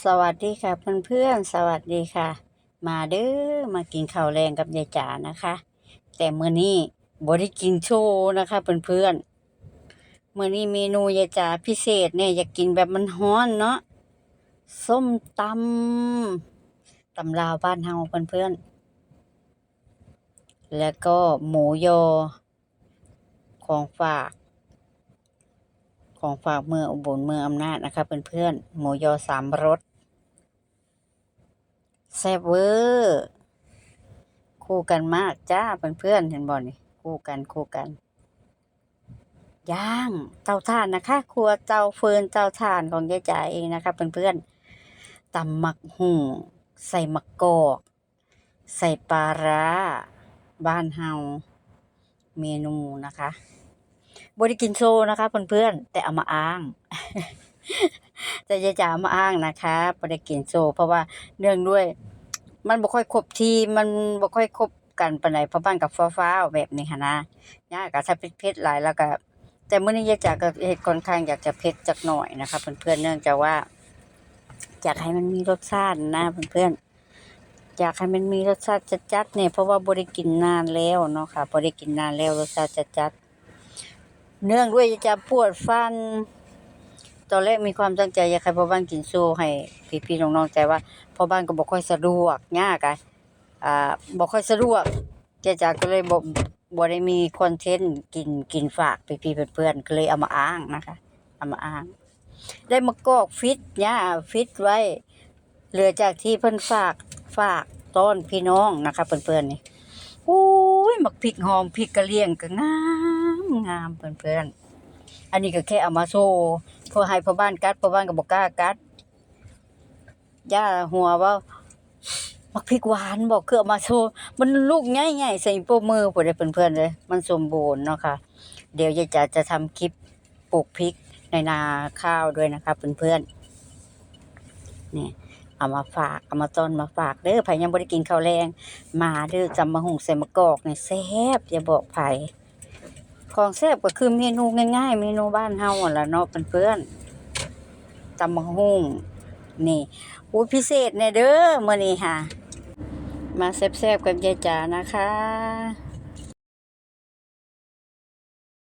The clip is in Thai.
สวัสดีค่ะเพื่อนๆ สวัสดีค่ะ มาเด้อมากินข้าวแรงกับยายจ๋านะคะ แต่มื้อนี้บ่ได้กินโชว์นะคะเพื่อนๆมื้อนี้เมนูยายจ๋าพิเศษเนี่ยอยากกินแบบมันฮ้อนเนาะส้มตำตำลาวบ้านเฮาเพื่อนๆแล้วก็หมูยอของฝาก ของฝากเมืองอุบลเมืองอำนาจนะคะเพื่อนๆหมูยอสามรสแซ่บเวอร์คู่กันมากจ้าเพื่อนๆเห็นบ่นี่คู่กันคู่กันย่างเตาถ่านนะคะ ครัวเตาเฟินเตาถ่านของยายจ๋าเองนะคะเพื่อนๆตำหมักหูใส่มะกอก ใส่ปลาร้า บ้านเฮาเมนูนะคะ บริกินโชว์นะคะเพื่อนๆแต่เอามาอ้างแต่ยายจ๋าเอามาอ้างนะคะบริกินโชว์เพราะว่าเนื่องด้วย มันบ่ค่อยครบทีมันบ่ค่อยครบกันปานใดเพราะบ้านกับฟ้าวๆแบบนี้หันนะย่าก็ถ้าเผ็ดๆหลายแล้วก็แต่เมื้อนี้ยายจ๋าก็เฮ็ดค่อนข้างอยากจะเผ็ดจักหน่อยนะคะเพื่อนๆเนื่องจากว่าอยากให้มันมีรสชาตินะเพื่อนๆอยากให้มันมีรสชาติจัดๆเนี่ยเพราะว่าบ่ได้กินนานแล้วเนาะค่ะบ่ได้กินนานแล้วรสชาติจัด เนื่องด้วยจ๋าปวดฟัน ตอนแรกมีความตั้งใจอยากให้พ่อบ้านกินซ่ให้พี่ๆน้องๆแต่ว่าพ่อบ้านก็บ่ค่อยสะดวกยากอะอ่าบ่ค่อยสะดวกเจ๊จ๋าก็เลยบ่บ่ได้มีคอนเทนต์กินกินฝากพี่ๆเพื่อนๆก็เลยเอามาอ้างนะคะเอามาอ้าง ได้มากอกฟิตย่าฟิตไว้ เหลือจากที่เพิ่นฝากฝากต้อนพี่น้องนะคะเพื่อนๆนี่โอ้ยมักพริกหอมพริกกะเหรี่ยงก็งาม งามเพื่อนๆ อันนี้ก็แค่เอามาโชว์เพื่อให้พ่อบ้านกัดพ่อบ้านก็บ่กล้ากัดย่าหัวว่ามักพริกหวานบอกคือเอามาโชว์มันลูกใหญ่ๆใส่โปรมือพุ่นเด้อเพื่อนๆเลย มันสมบูรณ์เนาะค่ะ เดี๋ยวยายจ๋าจะทำคลิปปลูกพริกในนาข้าวด้วยนะคะเพื่อนๆนี่เอามาฝากเอามาต้นมาฝากเด้อไผยังบ่ได้กินข้าวแรง มาเด้อจำมะหุงใส่มะกอกเนี่ยแซ่บอย่าบอกไผ่ ของแซ่บก็คือเมนูง่ายๆ เมนูบ้านเฮาหั่นล่ะเนาะเพื่อนๆตำบักหุ่งนี่อู้พิเศษแน่เด้อมื้อนี้ค่ะ มาแซ่บๆกับยายจ๋านะคะ